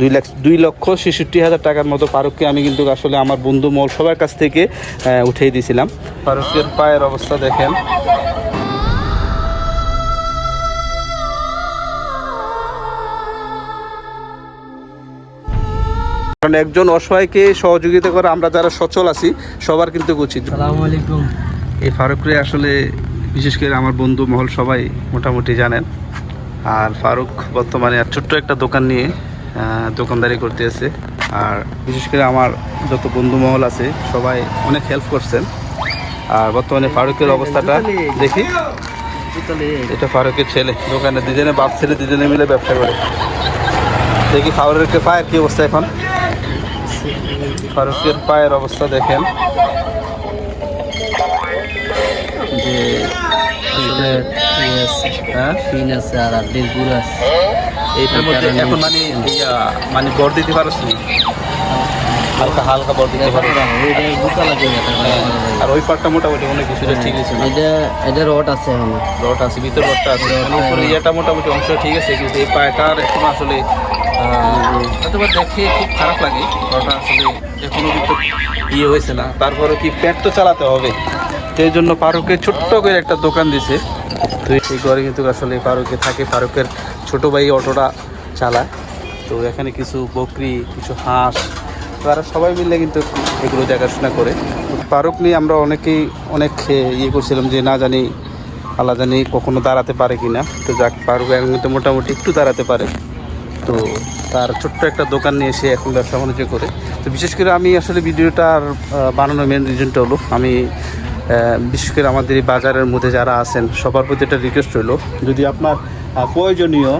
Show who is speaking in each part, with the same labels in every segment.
Speaker 1: দুই লাখ
Speaker 2: দুই লক্ষ ছেষট্টি হাজার টাকার মতো ফারুককে আমি কিন্তু আসলে আমার বন্ধু মল সবার কাছ থেকে উঠিয়ে দিয়েছিলাম। ফারুকের পায়ের অবস্থা দেখেন। কারণ একজন অসহায়কে সহযোগিতা করে আমরা যারা সচল আছি সবার কিন্তু উচিত। এই ফারুকরে আসলে বিশেষ করে আমার বন্ধু মহল সবাই মোটামুটি জানেন। আর ফারুক বর্তমানে ছোট্ট একটা দোকান নিয়ে দোকানদারি করতে আছে। আর বিশেষ করে আমার যত বন্ধু মহল আছে, সবাই অনেক হেল্প করছেন। আর বর্তমানে ফারুকের অবস্থাটা দেখি। এটা ফারুকের ছেলে, দোকানে দুজনে বাপ ছেলে দুজনে মিলে ব্যবসা করে। দেখি ফারুকের পায়ের কি অবস্থা এখন। ফারুকের পায়ের অবস্থা দেখেন। যে হ্যাঁ?
Speaker 1: আছে আর আছে।
Speaker 2: এইটার মধ্যে এখন মানে মানে দিতে পারছ হালকা হালকা বর দিতে পারো।
Speaker 1: তারপরে
Speaker 2: আর ওই মোটামুটি অনেক কিছুটা ঠিক আছে
Speaker 1: এটা এটা রড আছে
Speaker 2: রড আছে ভিতর রডটা আছে। মানে উপরে ইয়েটা মোটামুটি অংশটা ঠিক আছে কিন্তু এই পায়টার এখন আসলে দেখে খুব খারাপ লাগে রডটা আসলে এখনও কিন্তু ইয়ে হয়েছে না। তারপরে কি পেট তো চালাতে হবে। সেই জন্য ফারুকের ছোট্ট করে একটা দোকান দিছে। তো এই ঘরে কিন্তু আসলে ফারুকে থাকে। ফারুকের ছোট ভাই অটোটা চালায়। তো এখানে কিছু বকরি, কিছু হাঁস তারা সবাই মিলে কিন্তু এগুলো দেখাশোনা করে। ফারুক নিয়ে আমরা অনেকেই অনেক ইয়ে করছিলাম যে না জানি, আল্লাহ জানি কখনো দাঁড়াতে পারে কি না তো যাক, ফারুক এখন কিন্তু মোটামুটি একটু দাঁড়াতে পারে। তো তার ছোট্ট একটা দোকান নিয়ে এসে এখন ব্যবসা বাণিজ্য করে। তো বিশেষ করে আমি আসলে ভিডিওটার বানানোর মেন রিজনটা হলো, আমি বিশেষ করে আমাদের এই বাজারের মধ্যে যারা আছেন সবার প্রতি একটা রিকোয়েস্ট হলো যদি আপনার প্রয়োজনীয়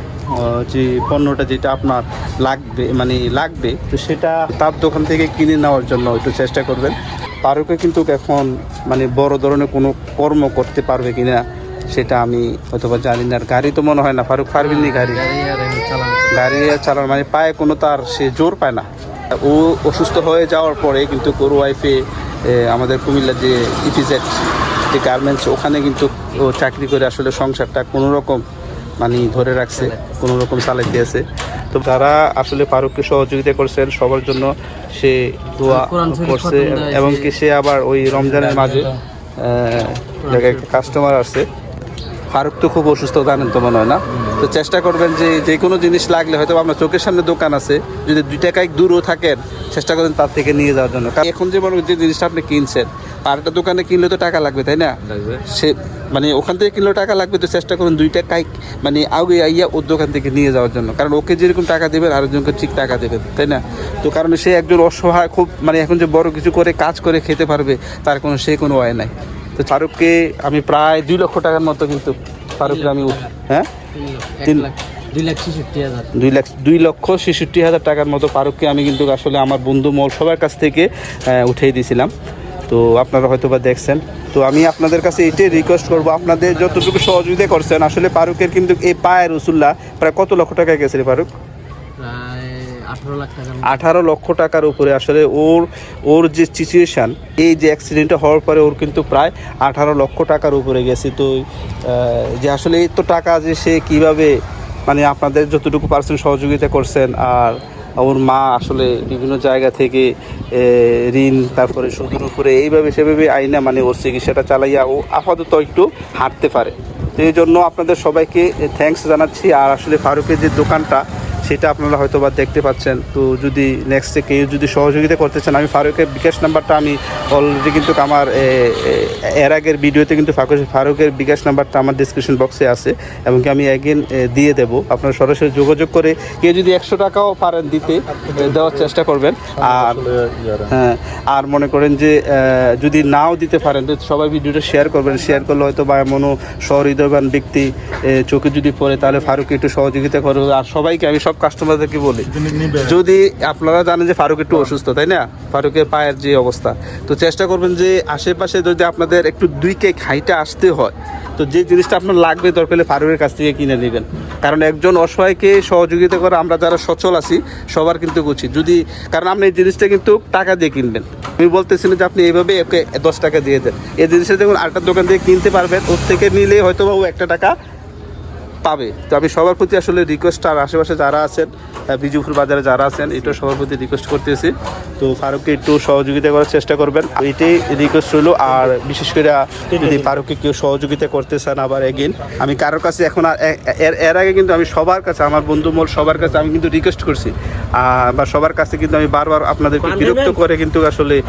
Speaker 2: যে পণ্যটা যেটা আপনার লাগবে মানে লাগবে তো সেটা তার দোকান থেকে কিনে নেওয়ার জন্য একটু চেষ্টা করবেন। পারুকে কিন্তু এখন মানে বড় ধরনের কোনো কর্ম করতে পারবে কিনা সেটা আমি হয়তো বা জানি না। আর গাড়ি তো মনে হয় না ফারুক পারবেননি গাড়ি? গাড়ি চালানো। মানে পায়ে কোনো তার সে জোর পায় না। ও অসুস্থ হয়ে যাওয়ার পরে কিন্তু ওর ওয়াইফে আমাদের কুমিল্লার যে ইপিজেড যে গার্মেন্টস ওখানে কিন্তু ও চাকরি করে আসলে সংসারটা কোনো রকম মানে ধরে রাখছে কোনো রকম চালাইতে আছে তো তারা আসলে ফারুককে সহযোগিতা করছেন সবার জন্য সে দোয়া করছে এবং কি সে আবার ওই রমজানের মাঝে কাস্টমার আছে ফারুক তো খুব অসুস্থ জানেন তো মনে হয় না? তো চেষ্টা করবেন যে যে কোনো জিনিস লাগলে হয়তো আপনার চোখের সামনে দোকান আছে যদি দুই টাকায় দূরও থাকেন চেষ্টা করেন তার থেকে নিয়ে যাওয়ার জন্য। কারণ এখন যে মনে যে জিনিসটা আপনি কিনছেন আর একটা দোকানে কিনলে তো টাকা লাগবে তাই না? সে মানে ওখান থেকে কিনলেও টাকা লাগবে তো চেষ্টা করুন দুই টাকায় মানে আগে আইয়া ওর দোকান থেকে নিয়ে যাওয়ার জন্য। কারণ ওকে যেরকম টাকা দেবেন আরেকজনকে ঠিক টাকা দেবেন তাই না? তো কারণ সে একজন অসহায় খুব মানে এখন যে বড় কিছু করে কাজ করে খেতে পারবে তার কোনো সে কোনো ওয়ে নাই। তো ফারুককে আমি প্রায় দুই লক্ষ টাকার মতো কিন্তু ফারুককে আমি উঠ- হ্যাঁ? তিন-
Speaker 1: লাখ দুই লাখ
Speaker 2: দুই লক্ষ ছেষট্টি হাজার টাকার মতো ফারুককে আমি কিন্তু আসলে আমার বন্ধু মল সবার কাছ থেকে উঠিয়ে দিয়েছিলাম। তো আপনারা হয়তো বা দেখছেন। তো আমি আপনাদের কাছে এটাই রিকোয়েস্ট করব আপনাদের যতটুকু সহযোগিতা করছেন আসলে ফারুকের কিন্তু এই পায়ের রসুল্লাহ প্রায় কত লক্ষ টাকা গেছে ফারুক?
Speaker 1: আঠারো
Speaker 2: লক্ষ টাকার উপরে আসলে ওর ওর যে সিচুয়েশান এই যে অ্যাক্সিডেন্টটা হওয়ার পরে ওর কিন্তু প্রায় আঠারো লক্ষ টাকার উপরে গেছে। তো যে আসলে এই তো টাকা যে সে কীভাবে মানে আপনাদের যতটুকু পার্সেন্ট সহযোগিতা করছেন, আর ওর মা আসলে বিভিন্ন জায়গা থেকে ঋণ, তারপরে সুদের উপরে এইভাবে সেভাবে আইনা মানে ওর চিকিৎসাটা চালাইয়া ও আপাতত একটু হাঁটতে পারে। তো এই জন্য আপনাদের সবাইকে থ্যাঙ্কস জানাচ্ছি। আর আসলে ফারুকের যে দোকানটা সেটা আপনারা হয়তো বা দেখতে পাচ্ছেন। তো যদি নেক্সটে কেউ যদি সহযোগিতা করতে চান আমি ফারুকের বিকাশ নাম্বারটা আমি অলরেডি কিন্তু আমার এর আগের ভিডিওতে কিন্তু ফারুক- ফারুকের বিকাশ নাম্বারটা আমার ডিসক্রিপশন বক্সে আছে এবং কি আমি অ্যাগেন দিয়ে দেবো। আপনারা সরাসরি যোগাযোগ করে কেউ যদি একশো টাকাও পারেন দিতে দেওয়ার চেষ্টা করবেন। আর হ্যাঁ আর মনে করেন যে যদি নাও দিতে পারেন তো সবাই ভিডিওটা শেয়ার করবেন। শেয়ার করলে হয়তো বা এমনও সহৃদয়বান ব্যক্তি চোখে যদি পড়ে তাহলে ফারুক একটু সহযোগিতা করবে। আর সবাইকে আমি সব কাস্টমারদেরকে বলি যদি আপনারা জানেন যে ফারুক একটু অসুস্থ তাই না? ফারুকের পায়ের যে অবস্থা। তো চেষ্টা করবেন যে আশেপাশে যদি আপনাদের একটু দুই কেক হাইটা আসতে হয় তো যে জিনিসটা আপনার লাগবে দরকার হলে ফারুকের কাছ থেকে কিনে নেবেন। কারণ একজন অসহায়কে সহযোগিতা করে আমরা যারা সচল আছি সবার কিন্তু উচিত যদি কারণ আপনি এই জিনিসটা কিন্তু টাকা দিয়ে কিনবেন। আমি বলতেছি না যে আপনি এইভাবে দশ টাকা দিয়ে দেন। এই জিনিসটা দেখুন আরেকটা দোকান থেকে কিনতে পারবেন ওর থেকে নিলে হয়তো বা ও একটা টাকা পাবে। তো আমি সবার প্রতি আসলে রিকোয়েস্ট আর আশেপাশে যারা আছেন বিজুপুর বাজারে যারা আছেন এটা সবার প্রতি রিকোয়েস্ট করতেছি। তো ফারুককে একটু সহযোগিতা করার চেষ্টা করবেন। এটাই রিকোয়েস্ট রইল। আর বিশেষ করে যদি ফারুককে কেউ সহযোগিতা করতে চান আবার এগেন আমি কারোর কাছে এখন আর এর এর আগে কিন্তু আমি সবার কাছে আমার বন্ধু মোল সবার কাছে আমি কিন্তু রিকোয়েস্ট করছি। বা সবার কাছে কিন্তু আমি বারবার আপনাদেরকে বিরক্ত করে কিন্তু আসলে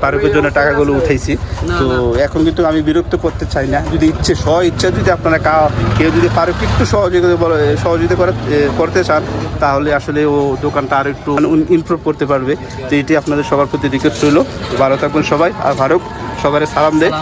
Speaker 2: ফারুকের জন্য টাকাগুলো উঠাইছি। তো এখন কিন্তু আমি বিরক্ত করতে চাই না। যদি ইচ্ছে স্ব ইচ্ছা যদি আপনারা কা- কেউ যদি একটু সহযোগিতা বলে- সহযোগিতা করা করতে চান, তাহলে আসলে ও দোকানটা আর একটু ইমপ্রুভ করতে পারবে। তো এটি আপনাদের সবার প্রতি রিকোয়েস্ট রইল। ভালো থাকবেন সবাই, আর ভারত সবার সালাম দেয়